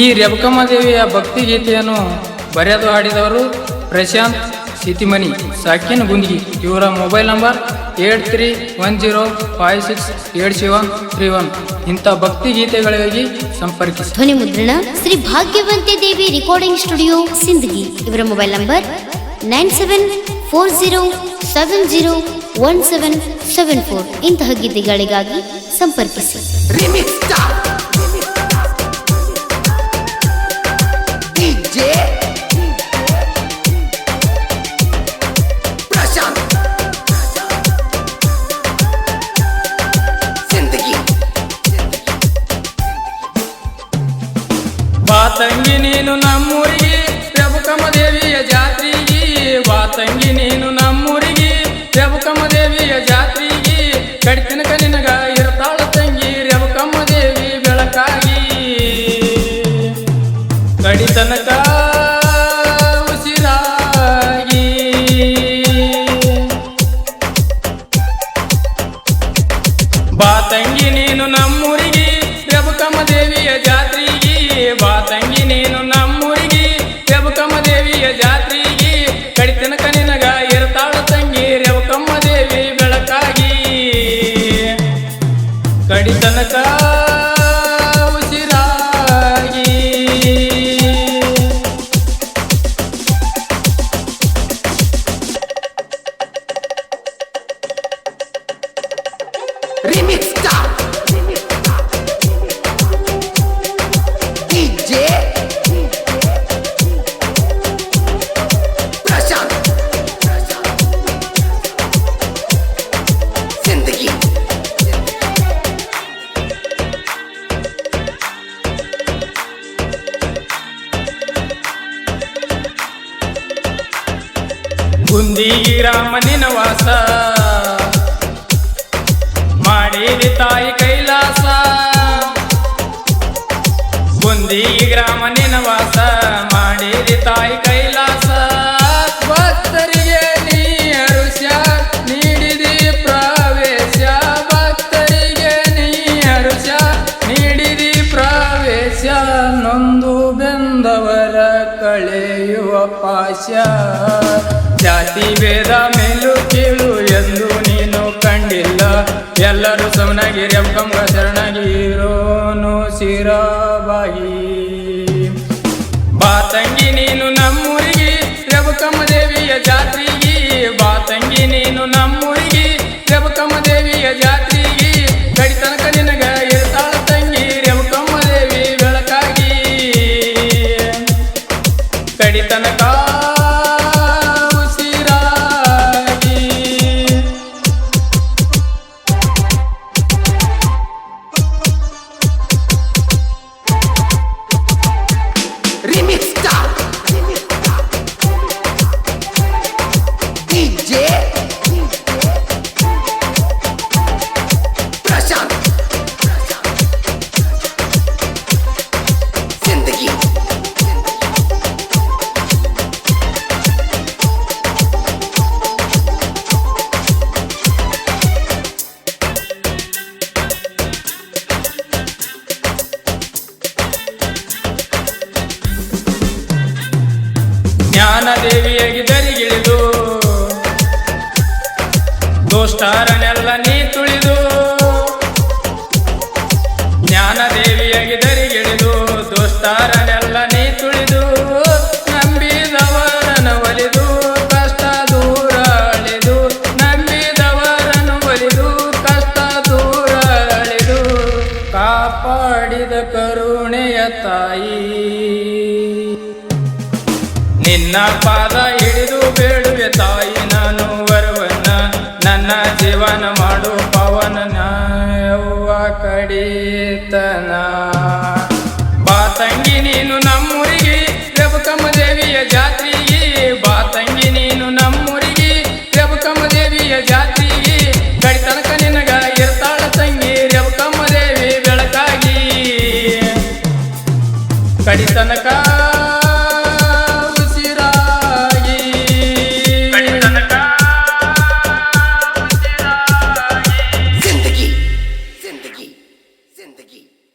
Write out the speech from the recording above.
ಈ ರೇವಕಮ್ಮ ದೇವಿಯ ಭಕ್ತಿ ಗೀತೆಯನ್ನು ಬರೆದು ಹಾಡಿದವರು ಪ್ರಶಾಂತ್ ಸಿತಿಮನಿ ಸಾಕಿನ್ ಗುಂಜಿ ಇವರ mobile number eight three one zero five six eight seven three one. ಇಂಥ ಭಕ್ತಿ ಗೀತೆಗಳಿಗಾಗಿ ಸಂಪರ್ಕಿಸಿ. ಧ್ವನಿ ಮುದ್ರಣ ಶ್ರೀ ಭಾಗ್ಯವಂತೆ ದೇವಿ ರೆಕಾರ್ಡಿಂಗ್ ಸ್ಟುಡಿಯೋ ಸಿಂದಗಿ. ಇವರ mobile number nine seven four zero seven zero one seven seven four. ಇಂತಹ ಗೀತೆಗಳಿಗಾಗಿ ಸಂಪರ್ಕಿಸಿ. ಕಡಿತನಕ ಉಸಿರಾಗಿ. ಬಾ ತಂಗಿ ನೀನು ನಮ್ಮೂರಿಗೆ ರೇವಕಮ್ಮ ದೇವಿಯ ಜಾತ್ರೆಗೆ. ಬಾ ತಂಗಿ ನೀನು ನಮ್ಮೂರಿಗೆ ರೇವಕಮ್ಮ ದೇವಿಯ ಜಾತ್ರೆಗೆ. ಕಡಿತನಕ ನಿನಗ ಇರ್ತಾಳು ತಂಗಿ ರೇವಕಮ್ಮ ದೇವಿ ಬೆಳಕಾಗಿ. ಕಡಿತನಕ ಗುಂದಿಗಿ ರಾಮನಿನ ವಾಸ. ಮಾಡಿದಿ ತಾಯಿ ಕೈಲಾಸ. ಗುಂದಿಗಿ ಗ್ರಾಮನಿನ ವಾಸ. ಮಾಡಿದಿ ತಾಯಿ ಕೈಲಾಸ. ಭಕ್ತರಿಗೆ ನೀ ಅರುಷ ನೀಡಿದಿ ಪ್ರವೇಶ. ಭಕ್ತರಿಗೆ ನೀ ಅರುಷ ನೀಡಿದಿ ಪ್ರವೇಶ. ನೊಂದು ಬೆಂದವರ ಕಳೆಯುವ ಪಾಶ. ಜಾತಿ ಭೇದ ಮೇಲು ಕೇಳು ಎಂದು ನೀನು ಕಂಡಿಲ್ಲ. ಎಲ್ಲರೂ ಸಮನಾಗಿರಿ ರೆಂಕಂಗ Limit ಜ್ಞಾನ ದೇವಿಯಾಗಿ ದರಿಗಿಳಿದು ದುಷ್ಟಾರನೆಲ್ಲ ನೀ ತುಳಿದು. ಜ್ಞಾನ ದೇವಿಯಾಗಿ ದರಿಗಿಳಿದು ದುಷ್ಟಾರನೆಲ್ಲ ನೀ ತುಳಿದು. ನಂಬಿದವರನ್ನು ಒಲಿದು. ಕಷ್ಟ ದೂರ ಅಳಿದು. ನಂಬಿದವರನ್ನು ಒಲಿದು. ಕಷ್ಟ ದೂರ ಅಳಿದು. ಕಾಪಾಡಿದ ಕರುಣೆಯ ತಾಯಿ. ನಿನ್ನ ಪಾದ ಹಿಡಿದು ಬೇಡುವೆ ತಾಯಿ, ನಾನು ಬರುವನ ನನ್ನ ಜೀವನ ಮಾಡು, ಪವನ ನಾಯವ್ವ ಕಡಿತನ. ಬಾ ತಂಗಿ, ನೀನು ನಮ್ಮೂರಿಗೆ ಪ್ರಭುಕಮ ದೇವಿಯ ಜಾತ್ರೆಗೆ